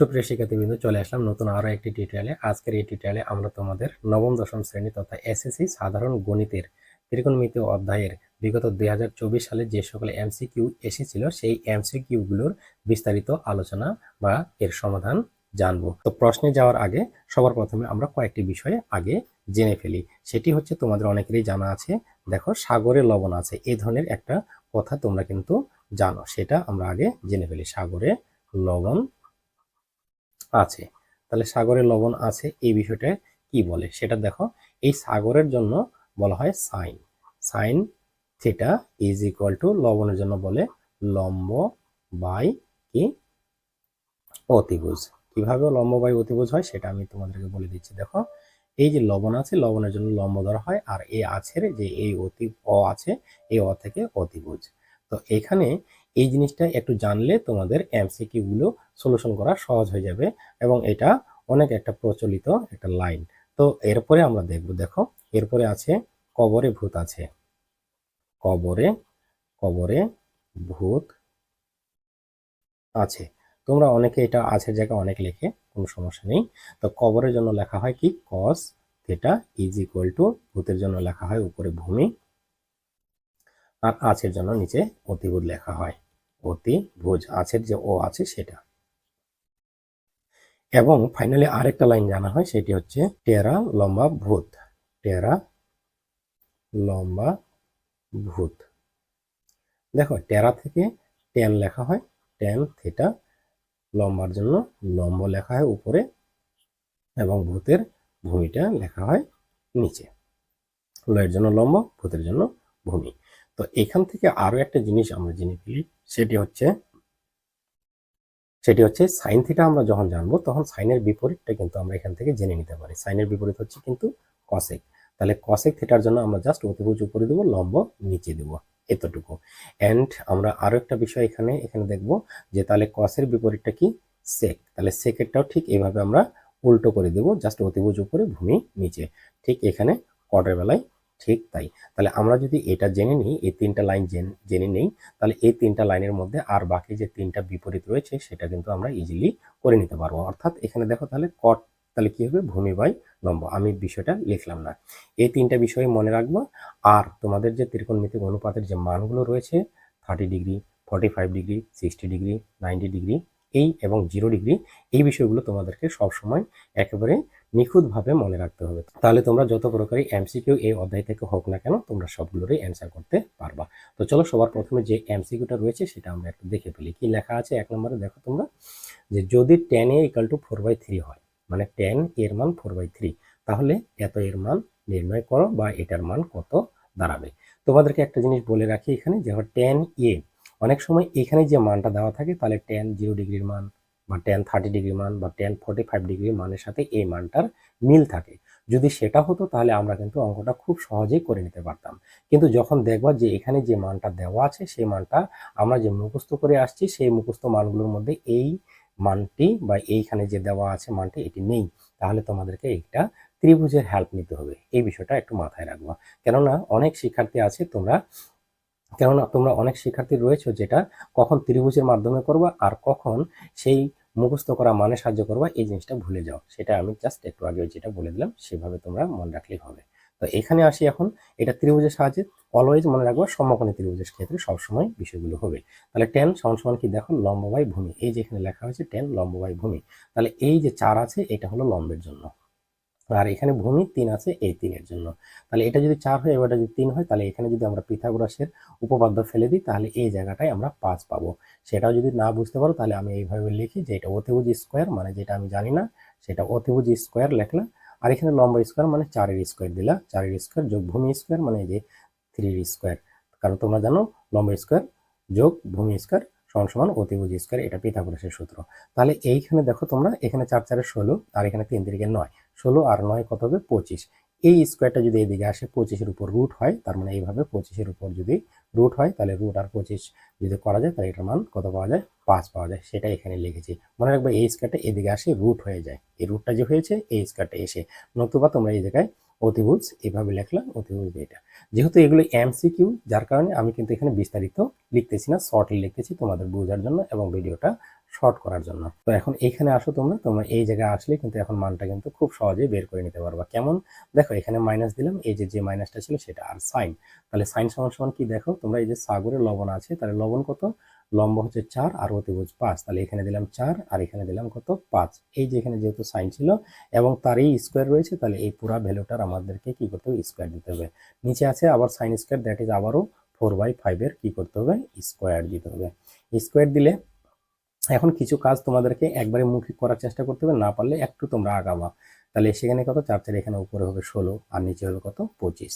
সুপ্রিয় শিক্ষার্থীবৃন্দ, চলে আসলাম নতুন আরও একটি টিউটোরিয়ালে আজকের এই টিউটোরিয়ালে আমরা তোমাদের নবম, দশম শ্রেণি তথা এসএসসি সাধারণ গণিতের ত্রিকোণমিতি অধ্যায়ের বিগত দুই হাজার চব্বিশ সালে যে সকল এমসিকিউ এসেছিল, সেই এমসিকিউগুলোর বিস্তারিত আলোচনা বা এর সমাধান জানব। তো প্রশ্নে যাওয়ার আগে সবার প্রথমে আমরা কয়েকটি বিষয়ে আগে জেনে ফেলি। সেটি হচ্ছে, তোমাদের অনেকেরই জানা আছে, দেখো সাগরে লবণ আছে এই ধরনের একটা কথা তোমরা কিন্তু জানো, সেটা আমরা আগে জেনে ফেলি। সাগরে লবণ আছে। তাহলে সাগরে লবণ আছে, এই বিষয়টা কি বলে? সেটা দেখো, এই সাগরের জন্য বলা হয় sine. Sine theta is equal to লবণের জন্য বলে লম্ব বাই কি? অতিভুজ। কীভাবে লম্ব বাই অতিভুজ হয় সেটা আমি তোমাদেরকে বলে দিচ্ছি। দেখো, এই যে লবণ আছে, লবণের জন্য লম্ব ধরা হয়, আর এই আছের যে এই অতি, অ আছে এই অ থেকে অতিভুজ। তো এখানে এই জিনিসটা একটু জানলে তোমাদের এমসিকিউ গুলো সলিউশন করা সহজ হয়ে যাবে এবং এটা অনেক একটা প্রচলিত একটা লাইন তো এরপরে আমরা দেখব, দেখো, এরপরে আছে কবরে ভূত আছে। কবরে কবরে ভূত আছে। তোমরা অনেকে এটা আছে জায়গায় অনেক লেখে, কোনো সমস্যা নেই। তো কবরের জন্য লেখা হয় কি? Cos theta is equal to ভূতের জন্য লেখা হয় উপরে ভূমি। আর আছের জন্য নিচে অতিভূত লেখা হয়। অতিভুজ আছের যে ও আছে সেটা। এবং ফাইনালি আরেকটা লাইন জানা হয়, সেটি হচ্ছে টেরা লম্বা ভূত। টেরা লম্বা ভূত। দেখো, টেরা থেকে টেন লেখা হয় টেন থিটা লম্বার জন্য লম্ব লেখা হয় উপরে এবং ভূতের ভূমিটা লেখা হয় নিচে। লয়ের জন্য লম্ব, ভূতের জন্য ভূমি। তো এখান থেকে আরও একটা জিনিস আমরা জেনে ফেলি, সেটি হচ্ছে সেটি হচ্ছে সাইন থিটা আমরা যখন জানব, তখন সাইনের বিপরীতটা কিন্তু আমরা এখান থেকে জেনে নিতে পারি। সাইনের বিপরীত হচ্ছে কিন্তু কসেক তাহলে কসেক থিটার জন্য আমরা জাস্ট অতিভুজ উপরে দেবো, লম্ব নিচে দেবো, এতটুকু। অ্যান্ড আমরা আরও একটা বিষয় এখানে এখানে দেখব যে তাহলে কসের বিপরীতটা কি? সেক তাহলে সেকেরটাও ঠিক এইভাবে আমরা উল্টো করে দেব জাস্ট অতিভুজ উপরে, ভূমি নিচে। ঠিক এখানে কটের বেলায় ঠিক তাই। তাহলে আমরা যদি এটা জেনে নিই, এই তিনটা লাইন জেনে নেই, তাহলে এই তিনটা লাইনের মধ্যে আর বাকি যে তিনটা বিপরীত রয়েছে, সেটা কিন্তু আমরা ইজিলি করে নিতে পারব। অর্থাৎ এখানে দেখো তাহলে কট তাহলে কি হবে? ভূমি বাই লম্ব। আমি বিষয়টা লিখলাম না। এই তিনটা বিষয় মনে রাখব, আর তোমাদের যে ত্রিকোণমিতিক অনুপাতের যে মানগুলো রয়েছে thirty degree forty five degree sixty degree ninety degree এই এবং জিরো ডিগ্রি এই বিষয়গুলো তোমাদেরকে সবসময় একেবারে নিখুঁতভাবে মনে রাখতে হবে। তাহলে তোমরা যত প্রকারই এমসিকিউ এই অধ্যায় থেকে হোক না কেন, তোমরা সবগুলোরই অ্যান্সার করতে পারবা। তো চলো সবার প্রথমে যে এমসিকিউটা রয়েছে সেটা আমরা একটু দেখে ফেলি। কি লেখা আছে? এক নম্বরে দেখো তোমরা যে যদি tan A equal to four by three হয় মানে টেন এর মান ফোর বাই থ্রি তাহলে এত এর মান নির্ণয় করো বা এটার মান কত দাঁড়াবে। তোমাদেরকে একটা জিনিস বলে রাখি এখানে যে টেন এ অনেক সময় এখানে যে মানটা দেওয়া থাকে, তাহলে টেন জিরো ডিগ্রির মান বা টেন থার্টি ডিগ্রি মান বা টেন ফোর্টি ফাইভ ডিগ্রি মানের সাথে এই মানটার মিল থাকে। যদি সেটা হতো, তাহলে আমরা কিন্তু অঙ্কটা খুব সহজেই করে নিতে পারতাম। কিন্তু যখন দেখবা যে এখানে যে মানটা দেওয়া আছে, সেই মানটা আমরা যে মুখস্থ করে আসছি, সেই মুখস্থ মানগুলোর মধ্যে এই মানটি বা এইখানে যে দেওয়া আছে মানটি, এটি নেই। তাহলে তোমাদেরকে একটা ত্রিভুজের হেল্প নিতে হবে। এই বিষয়টা একটু মাথায় রাখবা। কেননা অনেক শিক্ষার্থী আছে, তোমরা কেননা তোমরা অনেক শিক্ষার্থী রয়েছে যেটা কখন ত্রিভুজের মাধ্যমে করবা আর কখন সেই মুখস্থ করা মানে সাহায্য করবা, এই জিনিসটা ভুলে যাও। সেটা আমি জাস্ট একটু আগে যেটা বলে দিলাম, সেভাবে তোমরা মনে রাখলেই হবে। তো এখানে আসি এখন, এটা ত্রিভুজের সাহায্যে অলওয়েজ মনে রাখব সমকোণী ত্রিভুজের ক্ষেত্রে সবসময় বিষয়গুলো হবে। তাহলে টেন সমান সমান কি দেখো লম্ববাই ভূমি। এই যে এখানে লেখা হয়েছে টেন লম্ববাই ভূমি। তাহলে এই যে চার আছে, এটা হলো লম্বের জন্য। আর এখানে ভূমি তিন আছে এই তিনের জন্য। তাহলে এটা যদি চার হয়, এবারটা যদি তিন হয়, তাহলে এখানে যদি আমরা পিথাগোরাসের উপপাদ্য ফেলে দিই, তাহলে এই জায়গাটায় আমরা পাঁচ পাবো। সেটাও যদি না বুঝতে পারো, তাহলে আমি এইভাবে লিখি যে এটা অতিভুজ স্কোয়ার মানে যেটা আমি জানি না, সেটা অতিভুজ স্কোয়ার লেখলাম। আর এখানে লম্বা স্কোয়ার মানে চারের স্কোয়ার দিলা। চারের স্কোয়ার যোগ ভূমি স্কোয়ার মানে যে থ্রির স্কোয়ার। কারণ তোমরা জানো, লম্বা স্কোয়ার যোগ ভূমি স্কোয়ার সমান সমান অতিভুজ স্কোয়ার এটা পিথাগোরাসের সূত্র। তাহলে এইখানে দেখো তোমরা, এখানে চার চারের ষোলো, আর এখানে তিন তিরিকে নয়। ষোলো আর নয় কত হবে? পঁচিশ। এই স্কোয়ারটা যদি এদিকে আসে, পঁচিশের উপর রুট হয়, তার মানে এইভাবে পঁচিশের উপর যদি রুট হয়, তাহলে রুট আর পঁচিশ যদি করা যায়, তাহলে এটার মান কত পাওয়া যায়? পাঁচ পাওয়া যায়। সেটা এখানে লিখেছি। মনে রাখবে এই স্কোয়ারটা এদিকে আসে রুট হয়ে যায়। এই রুটটা যে হয়েছে, এই স্কোয়ারটা এসে। নতুবা তোমরা এই জায়গায় অতিভুজ, এভাবে লিখলাম অতিভুজ এটা। যেহেতু এগুলো এমসিকিউ যার কারণে আমি কিন্তু এখানে বিস্তারিত লিখতেছি না শর্টলি লিখতেছি তোমাদের বোঝার জন্য এবং ভিডিওটা শর্ট করার জন্য। তো এখন এইখানে আসো তোমরা তোমরা এই জায়গায় আসলে কিন্তু এখন মানটা কিন্তু খুব সহজেই বের করে নিতে পারবা। কেমন? দেখো, এখানে মাইনাস দিলাম, এই যে যে মাইনাসটা ছিল সেটা আর সাইন তাহলে সাইন সমান সমান কি দেখো? তোমরা এই যে সাগরের লবণ আছে, তাহলে লবণ কত? লম্ব হচ্ছে চার আর অতিভুজ পাঁচ। তাহলে এখানে দিলাম চার আর এখানে দিলাম কত পাঁচ। এই যে এখানে যেহেতু সাইন ছিল এবং তারই স্কোয়ার রয়েছে, তাহলে এই পুরা ভ্যালুটার আমাদেরকে কি করতে হবে? স্কোয়ার দিতে হবে। নিচে আছে আবার সাইন স্কোয়ার দ্যাট ইজ আবারও ফোর বাই ফাইভের কী করতে হবে? স্কোয়ার দিতে হবে। স্কোয়ার দিলে এখন কিছু কাজ তোমাদেরকে একবারে মুখে করার চেষ্টা করতে হবে, না পারলে একটু তোমরা আগাবা। তাহলে সেখানে কত? চার চার এখানে উপরে হবে ষোলো আর নিচে হবে কত? পঁচিশ।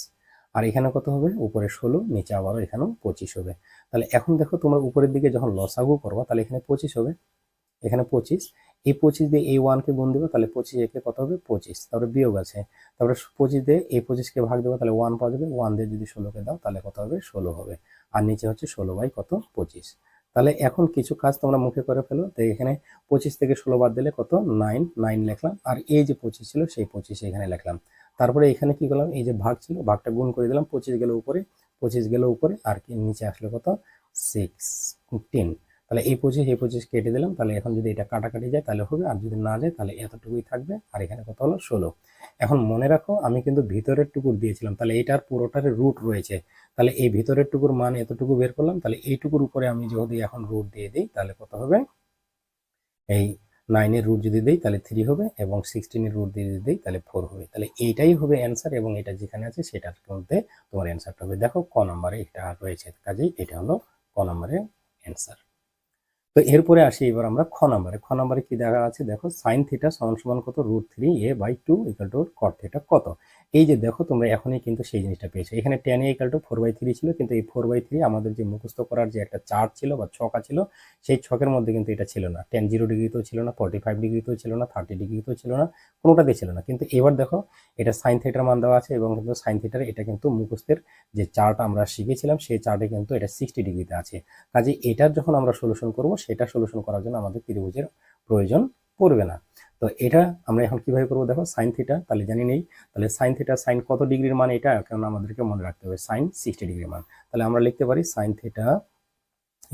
আর এখানে কত হবে? উপরে ষোলো, নিচে আবারও এখানেও পঁচিশ হবে। তাহলে এখন দেখো তোমরা উপরের দিকে যখন লসাগু করবা, তাহলে এখানে পঁচিশ হবে। এখানে পঁচিশ। এই পঁচিশ দিয়ে এই ওয়ানকে গুণ দেবো, তাহলে পঁচিশ একে কত হবে? পঁচিশ। তারপরে বিয়োগ আছে। তারপরে পঁচিশ দিয়ে এই পঁচিশকে ভাগ দেবো, তাহলে ওয়ান পাওয়া যাবে। ওয়ান দিয়ে যদি ষোলোকে দাও, তাহলে কত হবে? ষোলো হবে। আর নিচে হচ্ছে ষোলো বাই কত? পঁচিশ। তাহলে এখন কিছু কাজ তোমরা মুখে করে ফেলো। তো এখানে পঁচিশ থেকে ষোলো বাদ দিলে কত? নাইন। নাইন লিখলাম। আর এই যে পঁচিশ ছিল, সেই পঁচিশ এখানে লিখলাম। তারপরে এখানে কি করলাম? এই যে ভাগ ছিল, ভাগটা গুণ করে দিলাম, পঁচিশ গেল উপরে, পঁচিশ গেল উপরে, আর কি নিচে আসলে কত? সিক্স টেন তাহলে এই পঁচিশ এই পঁচিশ কেটে দিলাম, তাহলে এখন যদি এটা কাটাকাটি যায়, তাহলে হবে, আর যদি না যায়, তাহলে এতটুকুই থাকবে, আর এখানে কত হলো? ষোলো। এখন মনে রাখো, আমি কিন্তু ভিতরের টুকুর দিয়েছিলাম, তাহলে এটার পুরোটার রুট রয়েছে। তাহলে এই ভিতরের টুকুর মান এতটুকু বের করলাম, তাহলে এইটুকুর উপরে আমি যদি এখন রুট দিয়ে দিই, তাহলে কত হবে? এই নাইনের রুট যদি দিই, তাহলে থ্রি হবে এবং সিক্সটিনের রুট যদি দিই, তাহলে ফোর হবে। তাহলে এইটাই হবে অ্যান্সার এবং এটা যেখানে আছে, সেটার মধ্যে তোমার অ্যান্সারটা হবে। দেখো, ক নম্বরে এটা রয়েছে। কাজেই এটা হলো ক নম্বরের অ্যান্সার তো এরপরে আসি এবার আমরা খ নাম্বারে। খ নাম্বারে কি দেখা আছে? দেখো সাইন থিটা সমান সমান কত? Root three A by two equal to cot theta কত? এই যে দেখো তোমরা এখনই কিন্তু সেই জিনিসটা পেয়েছ। এখানে tan A equal to four by three ছিল, কিন্তু এই ফোর বাই থ্রি আমাদের যে মুখস্থ করার যে একটা চার্ট ছিল বা ছকা ছিল, সেই ছকের মধ্যে কিন্তু এটা ছিল না। টেন জিরো ডিগ্রিতেও ছিল না ফর্টি ফাইভ ডিগ্রিতেও ছিল না থার্টি ডিগ্রিতেও ছিল না, কোনোটাতেই ছিল না। কিন্তু এবার দেখো এটা সাইন থিটার মান দেওয়া আছে এবং কিন্তু সাইন থিটার এটা কিন্তু মুখস্থের যে চার্ট আমরা শিখেছিলাম, সেই চার্টে কিন্তু এটা সিক্সটি ডিগ্রিতে আছে। কাজে এটার যখন আমরা সলিউশন করব সেটা সলিউশন করার জন্য আমাদের ত্রিভুজের প্রয়োজন পড়বে না। তো এটা আমরা এখন কীভাবে করব দেখো সাইন থিটা তাহলে জানি নেই। তাহলে সাইন থিটা সাইন কত ডিগ্রির মান এটা কেন আমাদেরকে মনে রাখতে হবে সাইন সিক্সটি ডিগ্রির মান। তাহলে আমরা লিখতে পারি sine theta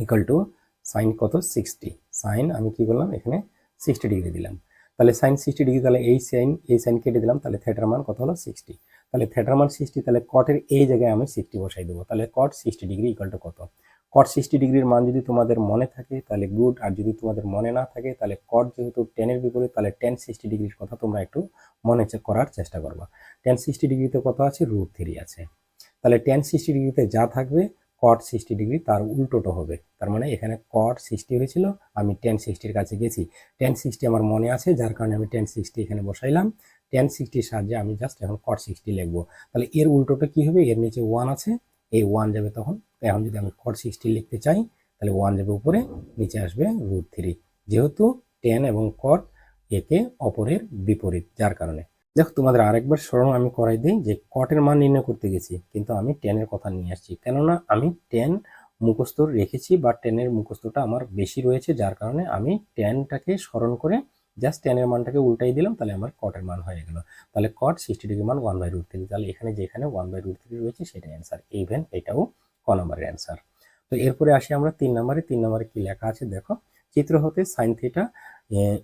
equal to sine কত সিক্সটি সাইন আমি কি করলাম? এখানে সিক্সটি ডিগ্রি দিলাম। তাহলে সাইন সিক্সটি ডিগ্রি, তাহলে এই সাইন এই সাইন কেটে দিলাম, তাহলে থেটার মান কত হলো সিক্সটি তাহলে থেটার মান সিক্সটি তাহলে কটের এই জায়গায় আমি সিক্সটি বসাই দেবো। তাহলে cot sixty degree equal to কত? কট সিক্সটি ডিগ্রির মান যদি তোমাদের মনে থাকে, তাহলে গুড আর যদি তোমাদের মনে না থাকে, তাহলে কট যেহেতু টেনের বিপরীত, তাহলে টেন সিক্সটি ডিগ্রির কথা তোমরা একটু মনে করার চেষ্টা করবা। টেন সিক্সটি ডিগ্রিতে কত আছে? রুট থ্রি আছে। তাহলে টেন সিক্সটি ডিগ্রিতে যা থাকবে কট সিক্সটি ডিগ্রি তার উল্টোটো হবে। তার মানে এখানে কট সিক্সটি হয়েছিল, আমি টেন সিক্সটির কাছে গেছি। টেন সিক্সটি আমার মনে আছে, যার কারণে আমি টেন সিক্সটি এখানে বসাইলাম। টেন সিক্সটির সাহায্যে আমি জাস্ট এখন কট সিক্সটি লিখব। তাহলে এর উল্টোটা কি হবে? এর নিচে ওয়ান আছে, এই ওয়ান যাবে তখন এখন যদি আমি কট সিক্সটি লিখতে চাই, তাহলে ওয়ান যাবে উপরে, নিচে আসবে রুট থ্রি যেহেতু টেন এবং কট একে অপরের বিপরীত, যার কারণে। দেখো, তোমাদের আরেকবার স্মরণ আমি করাই দিই যে কটের মান নির্ণয় করতে গেছি, কিন্তু আমি টেনের কথা নিয়ে আসছি। কেননা আমি টেন মুখস্থ রেখেছি বা টেনের মুখস্থটা আমার বেশি রয়েছে, যার কারণে আমি টেনটাকে স্মরণ করে জাস্ট টেনের মানটাকে উল্টাই দিলাম, তাহলে আমার কটের মান হয়ে গেল। তাহলে কট সিক্সটি ডিগ্রি মান ওয়ান বাই রুট থ্রি তাহলে এখানে যেখানে ওয়ান বাই রুট থ্রি রয়েছে, সেটাই অ্যান্সার ইভেন এটাও ক নম্বরের অ্যান্সার তো এরপরে আসি আমরা তিন নম্বরে তিন নম্বরে কি লেখা আছে দেখো, চিত্র হতে সাইন থিটা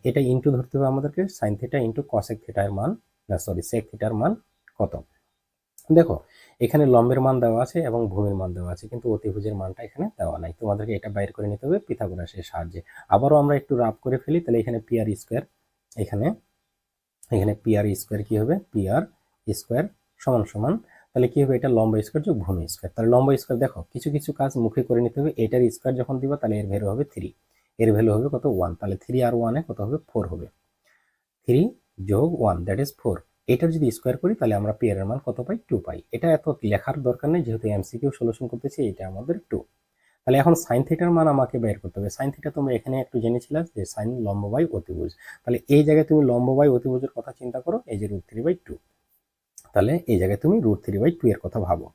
এটা ইন্টু ধরতে হবে আমাদেরকে সাইন থিটা ইন্টু কসেক থিটার মান, না সরি সেক থিটার মান কত? দেখো, এখানে লম্বের মান দেওয়া আছে এবং ভূমির মান দেওয়া আছে, কিন্তু অতিভুজের মানটা এখানে দেওয়া নাই। তোমাদেরকে এটা বাইর করে নিতে হবে পিথাগোরাসের সাহায্যে। আবারও আমরা একটু রাফ করে ফেলি, তাহলে এখানে পিআর স্কোয়ার এখানে এখানে পিআর স্কোয়ার কি হবে? পিআর স্কোয়ার সমান সমান তাহলে কি হবে? এটা লম্বা স্কোয়ার যোগ ভূমি স্কোয়ার। তাহলে লম্বা স্কোয়ার দেখো, কিছু কিছু কাজ মুখে করে নিতে হবে। এটার স্কোয়ার যখন দিবা, তাহলে এর ভ্যালু হবে থ্রি এর ভ্যালু হবে কত ওয়ান তাহলে থ্রি আর ওয়ানে কত হবে? ফোর হবে। থ্রি যোগ ওয়ান দ্যাট ইজ ফোর এটার যদি স্কোয়ার করি, তাহলে আমরা পি এর মান কত পাই? টু পাই। এটা এত লেখার দরকার নেই, যেহেতু এমসিকিউ সলিউশন করতেছি, এটা আমাদের টু তাহলে এখন সাইন থিটার মান আমাকে বের করতে হবে। সাইন থিটা তোমরা এখানে একটু জেনেছিলে যে সাইন লম্ব বাই অতিভুজ। তাহলে এই জায়গায় তুমি লম্ব বাই অতিভুজের কথা চিন্তা করো, এই যে রুট থ্রি বাই টু তাহলে এই জায়গায় তুমি রুট থ্রি বাই টু এর কথা ভাবো।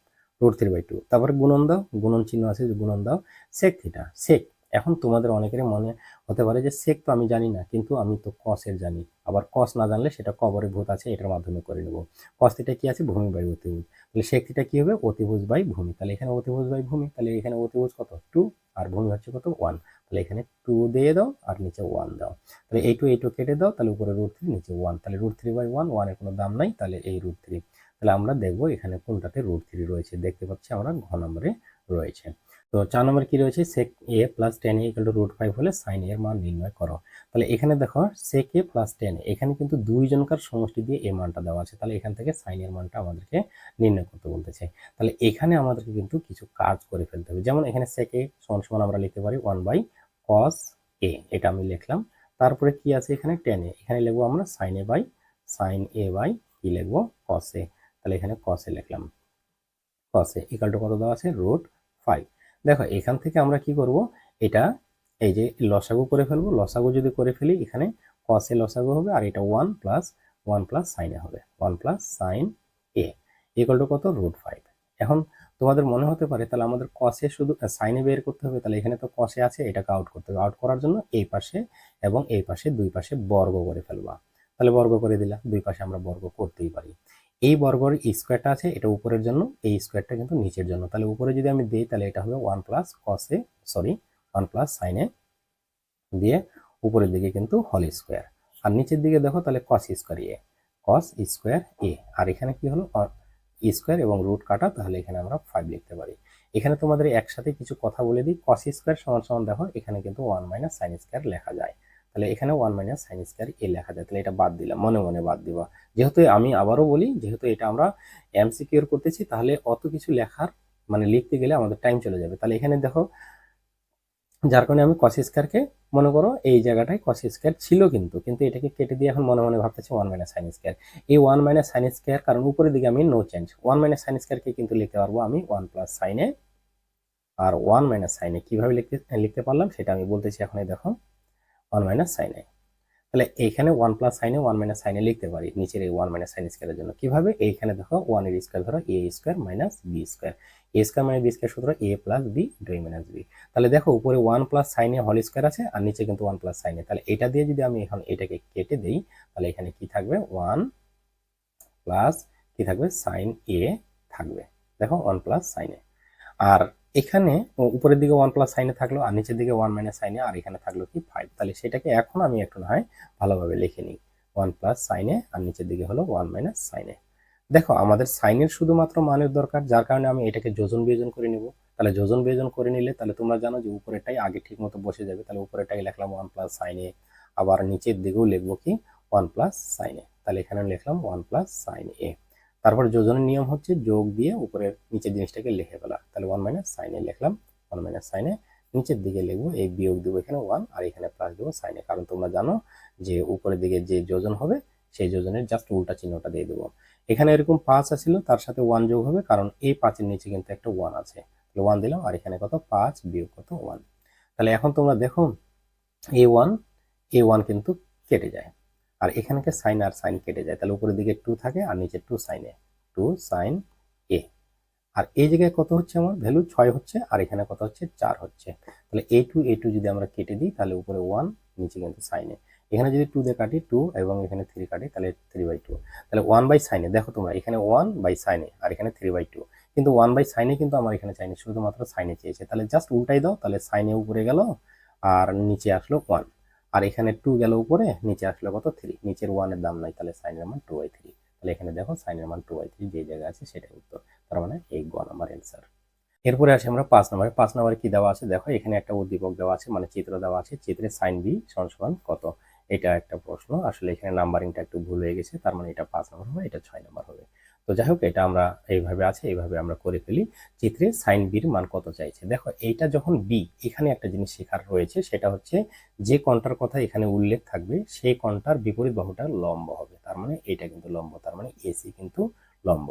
রুট থ্রি বাই টু তারপরে গুণন দাও, গুণন চিহ্ন আছে যে গুণন দাও সেক থিটা সেক এখন তোমাদের অনেকেরই মনে হতে পারে যে সেক তো আমি জানি না, কিন্তু আমি তো কসের জানি। আবার কস না জানলে সেটা কবরে ভূত আছে, এটার মাধ্যমে করে নেব। কস থিটা কি আছে? ভূমি বাই অতিভুজ। তাহলে সেক থিটা কি হবে? অতিভুজ বাই ভূমি। তাহলে এখানে অতিভুজ বাই ভূমি, তাহলে এখানে অতিভুজ কত? টু আর ভূমি হচ্ছে কত? ওয়ান তাহলে এখানে টু দিয়ে দাও, আর নিচে ওয়ান দাও। তাহলে এই টু এই টু কেটে দাও, তাহলে উপরে রুট থ্রি নিচে ওয়ান তাহলে রুট থ্রি বাই ওয়ান ওয়ানের কোনো দাম নাই, তাহলে এই রুট থ্রি তাহলে আমরা দেখব এখানে কোনটাতে রুট থ্রি রয়েছে। দেখতে পাচ্ছি আমরা ঘ নম্বরে রয়েছে। তো চার নম্বর কি রয়েছে? Sec A plus tan A equal to root five হলে সাইন এর মান নির্ণয় করো। তাহলে এখানে দেখো সেক এ প্লাস টেন এখানে কিন্তু দুইজনকার সমষ্টি দিয়ে এ মানটা দেওয়া আছে। তাহলে এখান থেকে সাইন এর মানটা আমাদেরকে নির্ণয় করতে বলতেছে। তাহলে এখানে আমাদেরকে কিন্তু কিছু কাজ করে ফেলতে হবে। যেমন এখানে সেক এ সমান সমান আমরা লিখতে পারি ওয়ান বাই কস এ এটা আমি লিখলাম। তারপরে কি আছে এখানে? টেন এ এখানে লিখব আমরা sine A by sine A by কি লিখব? কস এ তাহলে এখানে কস লিখলাম। কসে ইকাল টু কত দেওয়া আছে? রুট ফাইভ দেখো, এখান থেকে আমরা কি করব? এটা এই যে লসাগু করে ফেলব। লসাগু যদি করে ফেলি, এখানে কসে লসাগু হবে আর এটা one plus one plus sine হবে। One plus sine A equal to কত? রুট ফাইভ এখন তোমাদের মনে হতে পারে, তাহলে আমাদের কসে শুধু সাইনে বের করতে হবে, তাহলে এখানে তো কসে আছে, এটাকে আউট করতে হবে। আউট করার জন্য এই পাশে এবং এই পাশে দুই পাশে বর্গ করে ফেলবা। তাহলে বর্গ করে দিলাম, দুই পাশে আমরা বর্গ করতেই পারি। এই বর্গর স্কোয়ারটা আছে, এটা উপরের জন্য, এই স্কোয়ারটা কিন্তু নিচের জন্য। তাহলে উপরে যদি আমি দিই, তাহলে এটা হবে ওয়ান প্লাস কসে সরি ওয়ান প্লাস সাইনে দিয়ে উপরের দিকে কিন্তু হল স্কোয়ার আর নিচের দিকে দেখো, তাহলে কস স্কোয়ার এ কস স্কোয়ার এ আর এখানে কি হলো? স্কোয়ার এবং রুট কাটা, তাহলে এখানে আমরা ফাইভ লিখতে পারি। এখানে তোমাদের একসাথে কিছু কথা বলে দিই। কস স্কোয়ার সমান সমান দেখো, এখানে কিন্তু ওয়ান মাইনাস সাইন স্কোয়ার লেখা যায়। তাহলে এখানে one minus sine square A লেখা যায়, তাহলে এটা বাদ দিলাম, মনে মনে বাদ দিবা। যেহেতু আমি আবারও বলি, যেহেতু এটা আমরা এমসিকিউর করতেছি, তাহলে অত কিছু লেখার মানে লিখতে গেলে আমাদের টাইম চলে যাবে। তাহলে এখানে দেখো, যার কারণে আমি কস স্কোয়ারকে মনে করো এই জায়গাটায় কস স্কোয়ার ছিল কিন্তু কিন্তু এটাকে কেটে দিয়ে এখন মনে মনে ভাবতেছি ওয়ান মাইনাস সাইন স্কোয়ার এই ওয়ান মাইনাস সাইন স্কোয়ার কারণ উপরের দিকে আমি no change one minus sine স্কোয়ারকে কিন্তু লিখতে পারব আমি ওয়ান প্লাস সাইনে আর ওয়ান মাইনাস সাইনে কীভাবে লিখতে লিখতে পারলাম সেটা আমি বলতেছি এখন দেখো। ওয়ান মাইনাস সাইনে তাহলে এইখানে ওয়ান প্লাস সাইনে ওয়ান মাইনাস সাইনে লিখতে পারি। নিচের এই ওয়ান মাইনাস সাইন স্কোয়ারের জন্য কীভাবে? এইখানে দেখো ওয়ানের স্কোয়ার ধরো A square minus B square A square minus B square সূত্র এ প্লাস বি দুই মাইনাস বি তাহলে দেখো উপরে ওয়ান প্লাস সাইনে হল স্কোয়ার আছে, আর নিচে কিন্তু ওয়ান প্লাস সাইনে তাহলে এটা দিয়ে যদি আমি এখন এটাকে কেটে দিই, তাহলে এখানে কি থাকবে? ওয়ান প্লাস কি থাকবে? সাইন এ থাকবে। দেখো ওয়ান প্লাস সাইনে আর এখানে উপরের দিকে ওয়ান প্লাস সাইনে থাকল আর নিচের দিকে ওয়ান মাইনাস সাইনে আর এখানে থাকল কি ফাইভ তাহলে সেটাকে এখন আমি একটু না হয় ভালোভাবে লিখে নিই। ওয়ান প্লাস সাইনে আর নিচের দিকে হলো ওয়ান মাইনাস সাইনে দেখো, আমাদের সাইনের শুধুমাত্র মানের দরকার, যার কারণে আমি এটাকে যোজন বিয়োজন করে নিব। তাহলে যোজন বিয়োজন করে নিলে তাহলে তোমরা জানো যে উপরেরটাই আগে ঠিক মতো বসে যাবে। তাহলে উপরেরটাই লিখলাম ওয়ান প্লাস সাইনে আবার নিচের দিকেও লিখব কি ওয়ান প্লাস সাইনে তাহলে এখানে লিখলাম ওয়ান প্লাস সাইন এ। তারপর যোজনের নিয়ম হচ্ছে যোগ দিয়ে উপরের নিচের জিনিসটাকে লিখে ফেলা। তাহলে ওয়ান মাইনাস সাইনে লিখলাম ওয়ান মাইনাস সাইনে নিচের দিকে লিখব, এই বিয়োগ দেবো এখানে ওয়ান আর এখানে প্লাস দেবো সাইনে কারণ তোমরা জানো যে উপরের দিকে যে যোজন হবে, সেই যোজনের জাস্ট উল্টা চিহ্নটা দিয়ে দেবো। এখানে এরকম পাঁচ আছিল, তার সাথে ওয়ান যোগ হবে, কারণ এই পাঁচের নিচে কিন্তু একটা ওয়ান আছে। তাহলে ওয়ান দিলাম, আর এখানে কত? পাঁচ বিয়োগ কত? ওয়ান তাহলে এখন তোমরা দেখো এ ওয়ান এ ওয়ান কিন্তু কেটে যায়। আর এখানকে সাইন আর সাইন কেটে যায়। তাহলে উপরের দিকে টু থাকে আর নিচে টু সাইনে টু সাইন এ। আর এই জায়গায় কত হচ্ছে আমার? ভ্যালু ছয় হচ্ছে আর এখানে কত হচ্ছে? চার হচ্ছে। তাহলে এ টু এ টু যদি আমরা কেটে দিই, তাহলে উপরে ওয়ান নিচে কিন্তু সাইনে এখানে যদি টু দিয়ে কাটি টু এবং এখানে থ্রি কাটি, তাহলে থ্রি বাই টু তাহলে ওয়ান বাই সাইনে দেখো তোমরা, এখানে ওয়ান বাই সাইনে আর এখানে থ্রি বাই টু কিন্তু ওয়ান বাই সাইনে কিন্তু আমার এখানে চাইনি, শুধুমাত্র সাইনে চেয়েছে। তাহলে জাস্ট উল্টাই দাও, তাহলে সাইনে উপরে গেল আর নিচে আসলো ওয়ান আর এখানে টু গেল উপরে, নিচে আসলো কত? থ্রি নিচের ওয়ানের দাম নাই, তাহলে সাইনের মান টু বাই থ্রি তাহলে এখানে দেখো সাইনের মান টু বাই থ্রি যে জায়গায় আছে সেটাই উত্তর। তার মানে এই গ নাম্বার অ্যান্সার এরপরে আসি আমরা পাঁচ নম্বরে। পাঁচ নম্বরে কি দেওয়া আছে? দেখো এখানে একটা উদ্দীপক দেওয়া আছে মানে চিত্র দেওয়া আছে। চিত্রে সাইন বি সমান কত? এটা একটা প্রশ্ন। আসলে এখানে নাম্বারিংটা একটু ভুল হয়ে গেছে, তার মানে এটা পাঁচ নম্বর হবে, এটা ছয় নম্বর হবে। তো যাই হোক, এটা আমরা এইভাবে আছে, এইভাবে আমরা করে ফেলি। চিত্রে সাইন বির মান কত চাইছে? দেখো, এইটা যখন বি এখানে একটা জিনিস শেখার রয়েছে, সেটা হচ্ছে যে কণটার কথা এখানে উল্লেখ থাকবে, সেই কণটার বিপরীত বাহুটা লম্ব হবে। তার মানে এটা কিন্তু লম্ব, তার মানে এসি কিন্তু লম্ব।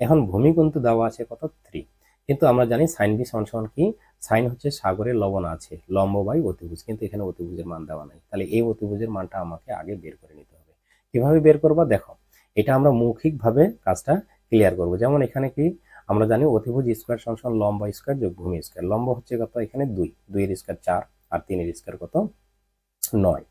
এখন ভূমি কিন্তু দেওয়া আছে কত? থ্রি কিন্তু আমরা জানি সাইন বি সমান সমান কি? সাইন হচ্ছে সাগরের লবণ আছে, লম্ব বাই অতিভুজ। কিন্তু এখানে অতিভুজের মান দেওয়া নাই। তাহলে এই অতিভুজের মানটা আমাকে আগে বের করে নিতে হবে। কীভাবে বের করবা? দেখো এটা আমরা মৌখিকভাবে কাজটা ক্লিয়ার করব। যেমন এখানে কি, আমরা জানি অতিভুজ স্কোয়ার সমান লম্বা স্কোয়ার যোগ ভূমি স্কোয়ার লম্ব হচ্ছে কত? এখানে দুই। দুইয়ের স্কোয়ার চার আর তিনের স্কোয়ার কত? নয়।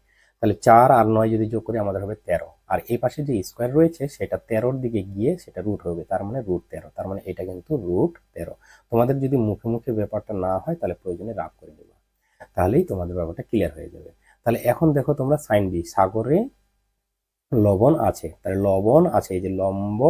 তাহলে চার আর নয় যদি যোগ করি, আমাদের হবে তেরো। আর এই পাশে যে স্কোয়ার রয়েছে, সেটা তেরোর দিকে গিয়ে সেটা রুট হবে। তার মানে রুট তেরো। তার মানে এটা কিন্তু রুট তেরো। তোমাদের যদি মুখে মুখে ব্যাপারটা না হয়, তাহলে প্রয়োজনে রাগ করে দেবে। তাহলেই তোমাদের ব্যাপারটা ক্লিয়ার হয়ে যাবে। তাহলে এখন দেখো তোমরা সাইন বি সাগরে লবণ আছে। তাহলে লবণ আছে, এই যে লম্ব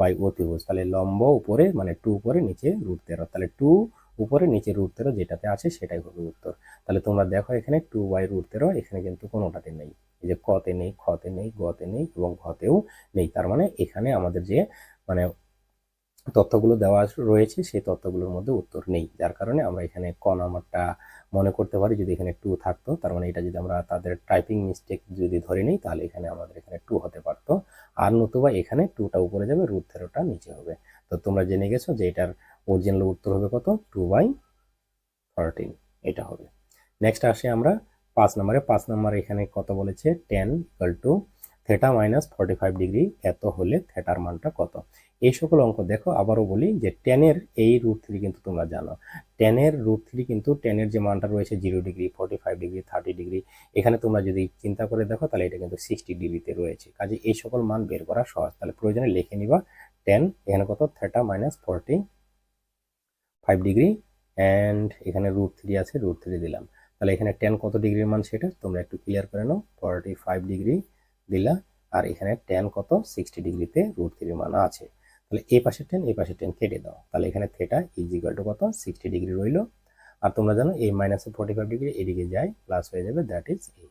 বাই অতিভুজ। তাহলে লম্ব উপরে মানে টু উপরে নিচে রুট তেরো। তাহলে টু উপরে নিচে রুট তেরো যেটাতে আছে সেটাই হবে উত্তর। তাহলে তোমরা দেখো এখানে টু বাই রুট তেরো, এখানে কিন্তু কোনোটাতে নেই। এই যে কতে নেই, খতে নেই, গতে নেই এবং ঘতেও নেই। তার মানে এখানে আমাদের যে মানে তথ্যগুলো দেওয়া রয়েছে, সেই তথ্যগুলোর মধ্যে উত্তর নেই। যার কারণে আমরা এখানে ক নাম্বারটা মনে করতে পারি, যদি এখানে টু থাকতো। তার মানে এটা যদি আমরা তাদের টাইপিং মিস্টেক যদি ধরে নিই, তাহলে এখানে আমাদের এখানে টু হতে পারতো। আর নতুবা এখানে টুটা উপরে যাবে রুট থেরোটা নিচে হবে। তো তোমরা জেনে গেছো যে এটার অরিজিনাল উত্তর হবে কত? টু বাই থার্টিন এটা হবে। নেক্সট আসে আমরা পাঁচ নম্বরে। পাঁচ নম্বর এখানে কত বলেছে? Tan equal to theta minus forty five degree এত হলে থেটার মানটা কত? এই সকল অঙ্ক দেখো, আবারও বলি যে টেনের এই রুট থ্রি কিন্তু তোমরা জানো। টেনের রুট থ্রি কিন্তু টেনের যে মানটা রয়েছে zero degree forty five degree thirty degree এখানে তোমরা যদি চিন্তা করে দেখো তাহলে এটা কিন্তু সিক্সটি ডিগ্রিতে রয়েছে। কাজে এই সকল মান বের করা সহজ। তাহলে প্রয়োজনে লিখে নিবা টেন এখানে কত? Theta minus forty five degree and এখানে রুট থ্রি আছে রুট থ্রি দিলাম। তাহলে এখানে টেন কত ডিগ্রির মান সেটা? তোমরা একটু ক্লিয়ার করে নাও ফর্টি ফাইভ ডিগ্রি দিলা, আর এখানে টেন কত? সিক্সটি ডিগ্রিতে রুট থ্রির মান আছে। তাহলে এই পাশে টেন এই পাশে টেন কেটে দাও। তাহলে এখানে থেটা ইজিকাল টু কত? সিক্সটি ডিগ্রি রইল। আর তোমরা জানো এই মাইনাসে ফোর্টি ফাইভ ডিগ্রি এদিকে যায় প্লাস হয়ে যাবে দ্যাট ইজ এ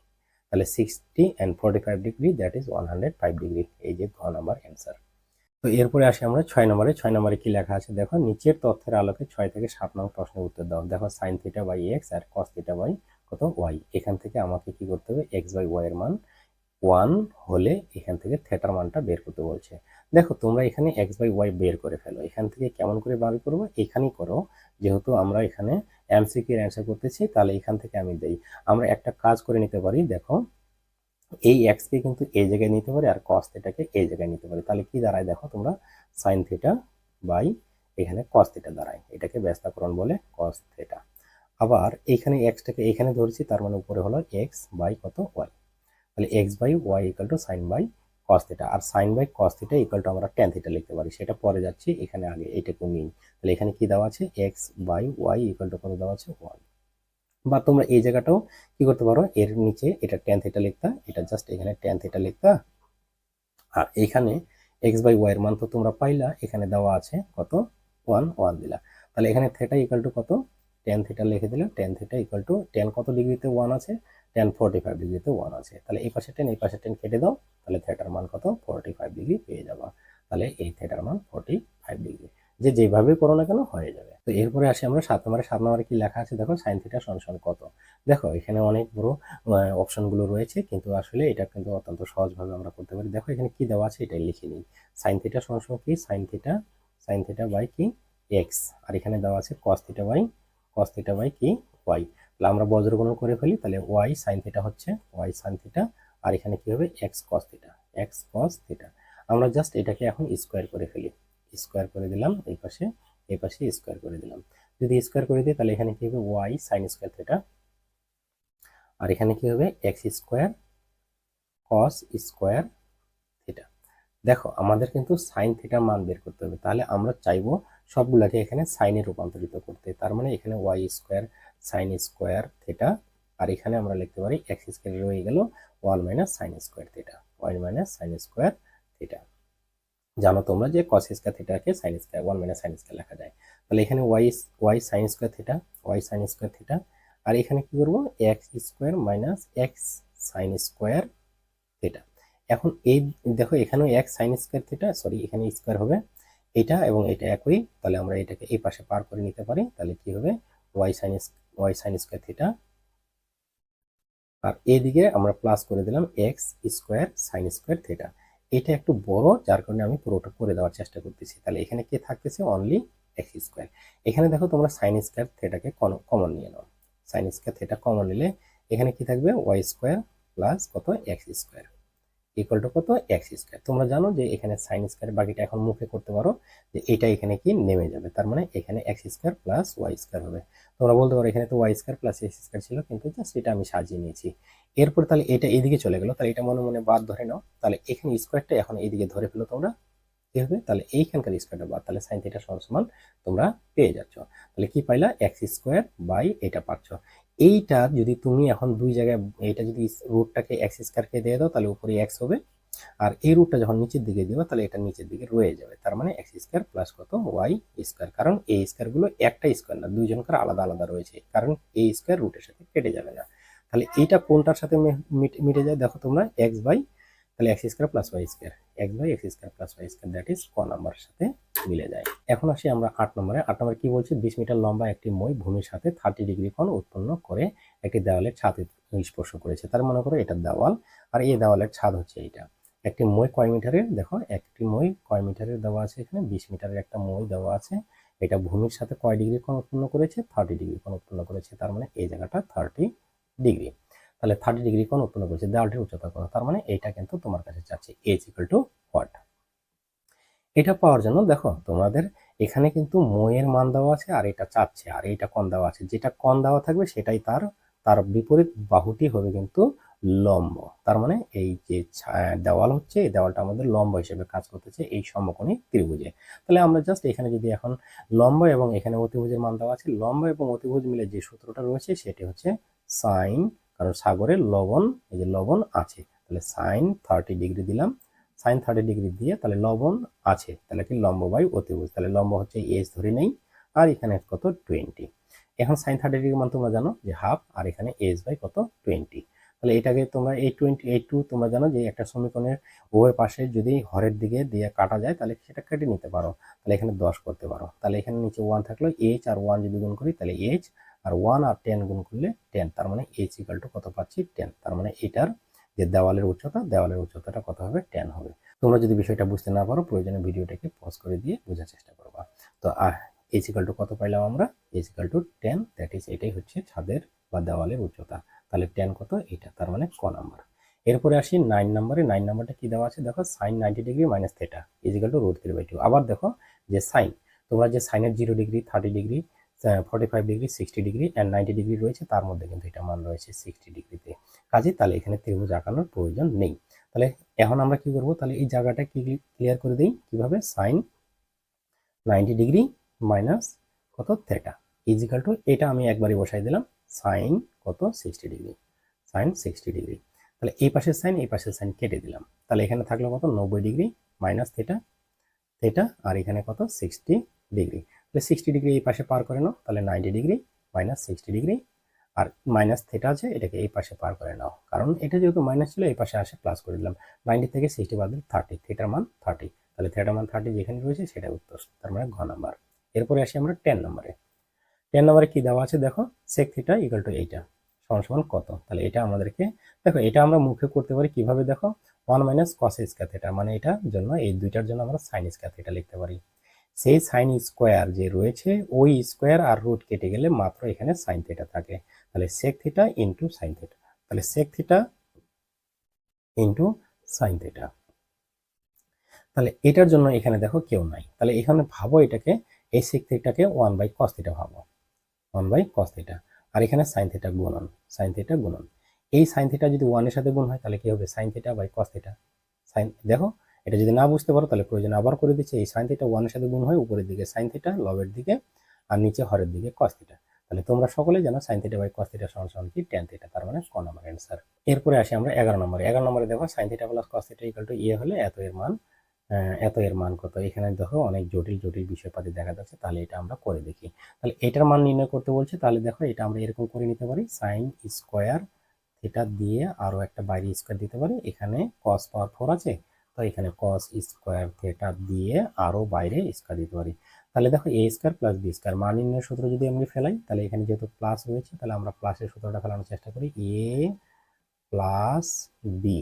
তাহলে sixty and forty five degree that is one hundred five degree এই যে ঘ নাম্বার অ্যান্সার তো এরপরে আসি আমরা ছয় নম্বরে। ছয় নম্বরে কী লেখা আছে? দেখো, নিচের তথ্যের আলোকে ছয় থেকে সাত নম্বর প্রশ্নের উত্তর দাও। দেখো সাইন থিটা বাই এক্স আর কস থিটা বাই কত? ওয়াই এখান থেকে আমাকে কি করতে হবে? এক্স বাই ওয়াই এর মান ওয়ান হলে এখান থেকে থেটার মানটা বের করতে বলছে। দেখো, তোমরা এখানে এক্স বাই ওয়াই বের করে ফেলো। এখান থেকে কেমন করে বার করব? এখানেই করো। যেহেতু আমরা এখানে এমসিকিউ এর অ্যান্সার করতেছি, তাহলে এখান থেকে আমি দেই। আমরা একটা কাজ করে নিতে পারি, দেখো। এই এক্সকে কিন্তু এই জায়গায় নিতে পারি আর কস থিটাকে এই জায়গায় নিতে পারি। তাহলে কি দাঁড়ায়? দেখো, তোমরা সাইন থিটা বাই এখানে কস থিটা দাঁড়ায়। এটাকে ব্যস্তাকরণ বলে কস থিটা আবার এখানে এক্সটাকে এখানে ধরেছি, তার মানে উপরে হলো এক্স বাই কত? ওয়াই তাহলে x by y equal to sine by cos theta R sine by cos theta equal to আমরা টেন থিটা লিখতে পারি। সেটা পরে যাচ্ছি, এখানে আগে এটা এইটাকে নিই। তাহলে এখানে কি দেওয়া আছে? X by y equal to কত দেওয়া আছে? ওয়ান বা তোমরা এই জায়গাটাও কি করতে পারো? এর নিচে এটা টেন থিটা লিখতা, এটা জাস্ট এখানে টেন থিটা লিখতা। আর এখানে এক্স বাই ওয়াই এর মান তো তোমরা পাইলা, এখানে দেওয়া আছে কত? ওয়ান ওয়ান দিলা। তাহলে এখানে থেটা ইকাল টু কত? টেন থিটা লিখে দিলে tan theta equal to tan কত ডিগ্রিতে ওয়ান আছে? টেন ফোরটি ফাইভ ডিগ্রিতে ওয়ান আছে। তাহলে এই পাশে টেন এই পাশে টেন কেটে দাও, তাহলে থেটার মান কত? ফোরটি ফাইভ ডিগ্রি পেয়ে যাবা। তাহলে এই থেটার মান ফোরটি ফাইভ ডিগ্রি। যে যেভাবে করো না কেন হয়ে যাবে। তো এরপরে আসি আমরা সাত নম্বরে। সাত নম্বরে কি লেখা আছে? দেখো সাইন থিটা সমান কত? দেখো, এখানে অনেক বড় অপশনগুলো রয়েছে, কিন্তু আসলে এটা কিন্তু অত্যন্ত সহজভাবে আমরা করতে পারি। দেখো, এখানে কি দেওয়া আছে? এটাই লিখে নিই। সাইন থিটা সমান কি? Sine theta sine theta by কি? এক্স আর এখানে দেওয়া আছে cos theta by cos theta by কি? ওয়াই তাহলে আমরা বজ্রগণন করে ফেলি, তাহলে ওয়াই সাইন থিটা হচ্ছে ওয়াই সাইন থিটা আর এখানে কি হবে? X cos theta x cos theta আমরা জাস্ট এটাকে এখন স্কোয়ার করে ফেলি। স্কোয়ার করে দিলাম, এই পাশে এই পাশে স্কোয়ার করে দিলাম। যদি স্কোয়ার করে দিই, তাহলে এখানে কি হবে? ওয়াই সাইন স্কোয়ার থিটা আর এখানে কি হবে? X square cos square theta দেখো, আমাদের কিন্তু সাইন থিটার মান বের করতে হবে। তাহলে আমরা চাইব সবগুলাকে এখানে সাইনে রূপান্তরিত করতে। তার মানে এখানে y square sine square theta আর এখানে আমরা লিখতে পারি এক্স স্কোয়ার রয়ে গেল one minus sine square theta one minus sine square theta জানো তোমরা যে cos square থিটাকে sine square one minus sine square লেখা যায়। তাহলে এখানে y y sine square theta y sine square theta আর এখানে কি করব? X square minus x sine square theta এখন এই, দেখো এখানেও x sine square theta sorry এখানে স্কোয়ার হবে এটা এবং এটা একই, তাহলে আমরা এটাকে এই পাশে পার করে নিতে পারি, তাহলে কি হবে? Y sine y sine square theta আর এদিকে আমরা প্লাস করে দিলাম x square sine square theta এটা একটু বড়, যার কারণে আমি পুরোটা করে দেওয়ার চেষ্টা করতেছি। তাহলে এখানে কি থাকতেছে? অনলি এক্স স্কোয়ার এখানে দেখো তোমরা সাইন স্কোয়ার থেটাকে কমন নিয়ে নাও। সাইন স্কোয়ার থেটা কমন নিলে এখানে কি থাকবে? ওয়াই স্কোয়ার প্লাস কত? এক্স স্কোয়ার ইকুয়াল টু কত? এক্স স্কোয়ার তোমরা জানো যে এখানে সাইন স্কোয়ার বাকিটা এখন মুখে করতে পারো যে এটা এখানে কি নেমে যাবে। তার মানে এখানে x square plus y square হবে। তোমরা বলতে পারো এখানে তো y square plus x square ছিল, কিন্তু জাস্ট এটা আমি সাজিয়ে নিয়েছি। এরপর তাহলে এটা এদিকে চলে গেলো। তাহলে এটা মনে মনে বাদ ধরে নাও। তাহলে এখানে স্কোয়ারটা এখন এদিকে ধরে ফেলো তোমরা। কি হবে? তাহলে এইখানকার স্কোয়ারটা বাদ। তাহলে সাইন থিটা সমান সমান তোমরা পেয়ে যাচ্ছ। তাহলে কি পাইলা? এক্স স্কোয়ার বাই এটা পাচ্ছ। এইটা যদি তুমি এখন দুই জায়গায় এটা যদি রুটটাকে এক্স স্কোয়ারকে দিয়ে দাও, তাহলে উপরে এক্স হবে। আর এই রুটটা যখন নিচের দিকে দিবা, তাহলে এটা নিচের দিকে রয়ে যাবে। তার মানে এক্স স্কোয়ার প্লাস কত? ওয়াই স্কোয়ার কারণ এই স্কোয়ারগুলো একটা স্কোয়ার না, দুইজনকার আলাদা আলাদা রয়েছে। কারণ এই স্কোয়ার রুটের সাথে কেটে যাবে না। তাহলে এইটা কোনটার সাথে মিটে যায়? দেখো তোমরা এক্স বাই তাহলে x square plus y square x by x square plus y square that is ক নাম্বারের সাথে মিলে যায়। এখন আসি আমরা আট নম্বরে। আট নম্বরে কি বলছি? বিশ মিটার লম্বা একটি মই ভূমির সাথে থার্টি ডিগ্রি কোণ উৎপন্ন করে একটি দেওয়ালের ছাদ স্পর্শ করেছে। তার মনে করো এটা দেওয়াল, আর এই দেওয়ালের ছাদ হচ্ছে এইটা। একটি মই কয় মিটারের? দেখো, একটি মই কয় মিটারের দেওয়া আছে এখানে, বিশ মিটারের একটা মই দেওয়া আছে। এটা ভূমির সাথে কয় ডিগ্রি কোণ উৎপন্ন করেছে? থার্টি ডিগ্রি কোণ উৎপন্ন করেছে। তার মানে এই জায়গাটা থার্টি ডিগ্রি তাহলে থার্টি ডিগ্রি কোণ উৎপন্ন করেছে, দেওয়ালটির উচ্চতা কত? তার মানে এটা কিন্তু তোমার কাছে চাচ্ছে এইচ ইকুয়াল টু হোয়াট এটা পাওয়ার জন্য দেখো, তোমাদের এখানে কিন্তু ময়ের মান দেওয়া আছে আর এটা চাচ্ছে, আর এটা কন দেওয়া আছে। যেটা কন দেওয়া থাকবে সেটাই তার তার বিপরীত বাহুটি হবে কিন্তু লম্ব। তার মানে এই যে দেওয়াল হচ্ছে, এই দেওয়ালটা আমাদের লম্ব হিসেবে কাজ করতেছে এই সমকোণী ত্রিভুজে। তাহলে আমরা জাস্ট এখানে যদি এখন লম্ব এবং এখানে অতিভুজের মান দেওয়া আছে, লম্ব এবং অতিভুজ মিলে যে সূত্রটা রয়েছে সেটি হচ্ছে সাইন কারণ সাগরে লবণ, এই যে লবণ আছে, তাহলে সাইন থার্টি ডিগ্রি দিলাম। সাইন থার্টি ডিগ্রি দিয়ে তাহলে লবণ আছে, তাহলে কি লম্ব বাই অতিভুজ, তাহলে লম্ব হচ্ছে এস ধরে নেই, আর এখানে কত টোয়েন্টি এখন সাইন থার্টি ডিগ্রি মান তোমরা জানো যে হাফ আর এখানে এস বাই কত টোয়েন্টি তাহলে এটাকে তোমরা এই টোয়েন্টি এই টু তোমরা জানো যে একটা সমীকরণের উভয় পাশে যদি হরের দিকে দিয়ে কাটা যায়, তাহলে সেটা কেটে নিতে পারো। তাহলে এখানে দশ করতে পারো। তাহলে এখানে নিচে ওয়ান থাকল এইচ আর ওয়ান যদি গুণ করি, তাহলে এইচ আর ওয়ান আর টেন গুণ করলে টেন তার মানে এইচ ইকাল টু কত পাচ্ছি? টেন তার মানে এটার যে দেওয়ালের উচ্চতা, দেওয়ালের উচ্চতাটা কত হবে? টেন হবে। তোমরা যদি বিষয়টা বুঝতে না পারো, প্রয়োজনে ভিডিওটাকে পজ করে দিয়ে বোঝার চেষ্টা করবা। তো, আর এইচ ইকাল টু কত পাইলাম আমরা? H equal to ten that is এটাই হচ্ছে ছাদের বা দেওয়ালের উচ্চতা। তাহলে টেন কত? এটা তার মানে ক নাম্বার এরপরে আসি নাইন নাম্বারে নাইন নাম্বারটা কি দেওয়া আছে? দেখো sine ninety degree minus theta equal to root three by two আবার দেখো, যে সাইন তোমরা যে সাইনের zero degree thirty degree forty five degree sixty degree and ninety degree রয়েছে। তার মধ্যে কিন্তু এটা মান রয়েছে সিক্সটি ডিগ্রিতে কাজে তাহলে এখানে ত্রিভুজ আঁকানোর প্রয়োজন নেই। তাহলে এখন আমরা কি করব? তাহলে এই জায়গাটা কি ক্লিয়ার করে দিই? কীভাবে? সাইন নাইনটি ডিগ্রি মাইনাস কত? থেটা ইজিক্যাল টু এটা আমি একবারই বসাই দিলাম। সাইন কত? Sixty degree sine sixty degree তাহলে এই পাশের সাইন এই পাশের সাইন কেটে দিলাম। তাহলে এখানে থাকল কত? নব্বই ডিগ্রি মাইনাস থেটা থেটা আর এখানে কত? সিক্সটি ডিগ্রি তাহলে সিক্সটি ডিগ্রি এই পাশে পার করে নাও, তাহলে ninety degree minus sixty degree আর মাইনাস থেটা আছে, এটাকে এই পাশে পার করে নাও। কারণ এটা যেহেতু মাইনাস ছিল, এই পাশে আসে প্লাস করে দিলাম। নাইনটি থেকে সিক্সটি বাদ থার্টি থেটার মান থার্টি তাহলে থেটার মান থার্টি যেখানে রয়েছে সেটা উত্তর, তার মানে ঘ নাম্বার এরপরে আসি আমরা টেন নম্বরে টেন নম্বরে কী দেওয়া আছে দেখো? সেক থিটা ইকাল টু এইটা, সমান সমান কত? তাহলে এটা আমাদেরকে, দেখো, এটা আমরা মুখে করতে পারি কীভাবে দেখো? One minus cos square theta মানে এটার জন্য, এই দুইটার জন্য আমরা সাইন স্কোয়ার থিটা লিখতে পারি। সেই সাইন স্কোয়ার যে রয়েছে, ওই স্কোয়ার আর রুট কেটে গেলে মাত্র এখানে সাইন থিটা থাকে। তাহলে sec theta into sine theta তাহলে sec theta into sine theta তাহলে এটার জন্য এখানে দেখো কেউ নাই। তাহলে এখানে ভাবো এটাকে, এই সেক থিটাকে ওয়ান বাই কস থিটা ভাবো। ওয়ান বাই কস থিটা আর এখানে সাইন থিটা গুণন সাইন থিটা গুণন। এই সাইন থিটা যদি ওয়ানের সাথে গুণ হয়, তাহলে কি হবে? Sine theta by cos theta sine দেখো এটা যদি না বুঝতে পারো, তাহলে প্রয়োজন আবার করে দিচ্ছে। এই সাইন থিটা ওয়ানের সাথে গুণ হয় উপরের দিকে সাইন থিটা লবের দিকে আর নিচে হরের দিকে কস থিটা তাহলে তোমরা সকলে জানো sine theta by cos theta সমান সমান কি? টেন থিটা তার মানে ক নম্বর অ্যান্সার এরপরে আসি আমরা এগারো নম্বরে এগারো নম্বরে দেখো sine theta plus cos theta equal to ইয়ে হলে এত এর মান এত এর মান কত? এখানে দেখো অনেক জটিল জটিল বিষয়পাতি দেখা যাচ্ছে, তাহলে এটা আমরা করে দেখি। তাহলে এটার মান নির্ণয় করতে বলছে, তাহলে দেখো এটা আমরা এরকম করে নিতে পারি। সাইন স্কোয়ার থিটা দিয়ে আরও একটা বাইরে স্কোয়ার দিতে পারি। এখানে কস পাওয়ার ফোর আছে। তো এখানে কস স্কোয়ার থিটা দিয়ে আরও বাইরে স্কোয়ার দিতে পারি। তাহলে দেখো a square plus b square মান নির্ণয়ের সূত্র যদি আমি ফেলাই, তাহলে এখানে যেহেতু প্লাস রয়েছে, তাহলে আমরা প্লাসের সূত্রটা ফেলানোর চেষ্টা করি। A plus b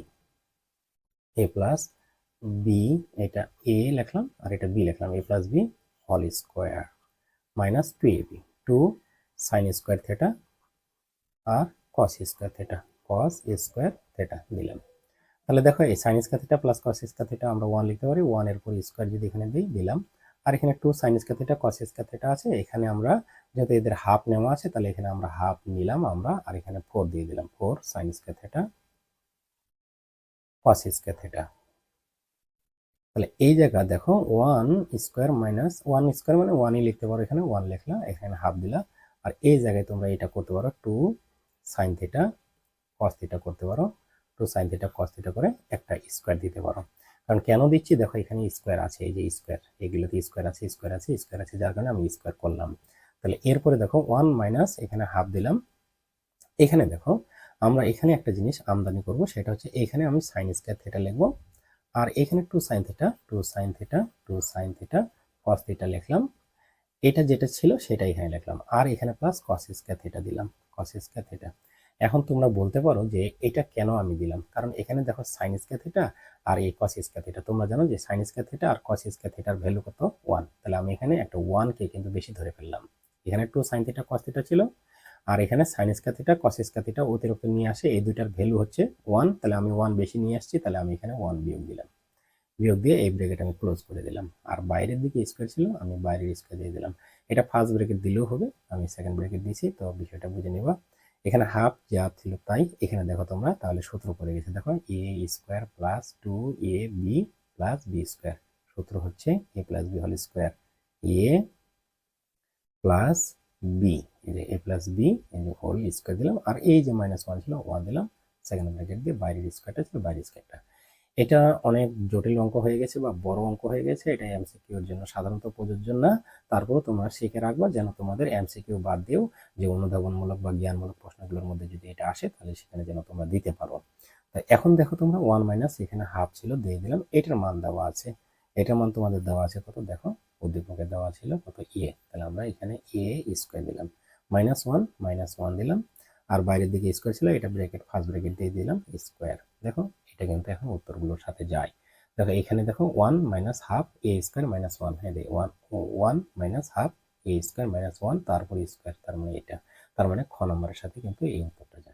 a plus b এটা এ লিখলাম আর এটা বি লিখলাম a plus b whole square minus two a b two sine square theta R cos square theta cos square theta দিলাম। তাহলে দেখো এই sine square theta plus cos square theta আমরা ওয়ান লিখতে পারি ওয়ানের উপর স্কোয়ার যদি এখানে দিই, দিলাম। আর এখানে two sine square theta cos square theta আছে। এখানে আমরা যেহেতু এদের হাফ নেওয়া আছে, তাহলে এখানে আমরা হাফ নিলাম আমরা, আর এখানে ফোর দিয়ে দিলাম। Four sine square theta cos square theta তাহলে এই জায়গা দেখো one square minus one square মানে ওয়ানই লিখতে পারো এখানে ওয়ান লিখলা, এখানে হাফ দিলা। আর এই জায়গায় তোমরা এটা করতে পারো two sine theta cos theta করতে পারো। Two sine theta cos theta করে একটা স্কোয়ার দিতে পারো। কারণ কেন দিচ্ছি? দেখো এখানে স্কোয়ার আছে, এই যে স্কোয়ার এগুলোতে স্কোয়ার আছে স্কোয়ার আছে স্কোয়ার আছে, যার কারণে আমি স্কোয়ার করলাম। তাহলে এরপরে দেখো ওয়ান মাইনাস এখানে হাফ দিলাম। এখানে দেখো আমরা এখানে একটা জিনিস আমদানি করব, সেটা হচ্ছে এখানে আমি সাইন স্কোয়ার থিটা লিখব। আর এখানে two sine theta two sine theta two sine theta cos theta লিখলাম। এটা যেটা ছিল সেটা এখানে লিখলাম। আর এখানে প্লাস কস স্কোয়ার থিটা দিলাম কস স্কোয়ার থিটা এখন তোমরা বলতে পারো যে এটা কেন আমি দিলাম? কারণ এখানে দেখো সাইন স্কোয়ার থিটা আর এই কস স্কোয়ার থিটা তোমরা জানো যে সাইন স্কোয়ার থিটা আর কস স্কোয়ার থিটার ভ্যালু কত? ওয়ান তাহলে আমি এখানে একটা ওয়ানকে কিন্তু বেশি ধরে ফেললাম। এখানে two sine theta cos theta ছিল। আর এখানে sine square theta cos square theta অতিরিক্ত নিয়ে আসে। এই দুইটার ভ্যালু হচ্ছে ওয়ান তাহলে আমি ওয়ান বেশি নিয়ে আসছি। তাহলে আমি এখানে ওয়ান বিয়োগ দিলাম। বিয়োগ দিয়ে এই ব্রেকেট আমি ক্লোজ করে দিলাম। আর বাইরের দিকে স্কোয়ার ছিল, আমি বাইরের স্কোয়ার দিয়ে দিলাম। এটা ফার্স্ট ব্রেকেট দিলেও হবে। আমি সেকেন্ড ব্রেকেট দিয়েছি, তো বিষয়টা বুঝে নেবা। এখানে হাফ যা ছিল তাই এখানে দেখো তোমরা, তাহলে সূত্র পড়ে গেছে। দেখো a square plus two a b plus b square সূত্র হচ্ছে a plus b whole square a plus b এই যে এ প্লাস বি এই যে হোল স্কোয়ার দিলাম। আর এই যে মাইনাস ওয়ান ছিল ওয়ান দিলাম। সেকেন্ড ব্র্যাকেট দিয়ে বাইরের স্কোয়ারটা ছিল, বাইরের স্কোয়ারটা এটা অনেক জটিল অঙ্ক হয়ে গেছে বা বড় অঙ্ক হয়ে গেছে এটা এমসিকিউর জন্য সাধারণত প্রযোজ্য না। তারপরেও তোমরা শিখে রাখবা যেন তোমাদের এমসিকিউ বাদ দিয়েও যে অনুধাবনমূলক বা জ্ঞানমূলক প্রশ্নগুলোর মধ্যে যদি এটা আসে, তাহলে সেখানে যেন তোমরা দিতে পারো। তাই এখন দেখো তোমরা ওয়ান মাইনাস এখানে হাফ ছিল, দিয়ে দিলাম, এটার মান দেওয়া আছে। এটার মান তোমাদের দেওয়া আছে কত? দেখো উদ্দীপকে দেওয়া ছিল কত? এ তাহলে আমরা এখানে এ স্কোয়ার দিলাম। মাইনাস ওয়ান মাইনাস ওয়ান দিলাম। আর বাইরের দিকে স্কোয়ার ছিল, এটা ব্র্যাকেট ফার্স্ট ব্র্যাকেট দিয়ে দিলাম স্কোয়ার দেখো এটা কিন্তু এখন উত্তরগুলোর সাথে যায়। দেখো, এখানে দেখো one minus half a square minus one হ্যাঁ one one minus half a square minus one তারপর স্কোয়ার তার মানে এটা, তার মানে খ নম্বরের সাথে কিন্তু এই উত্তরটা যায়।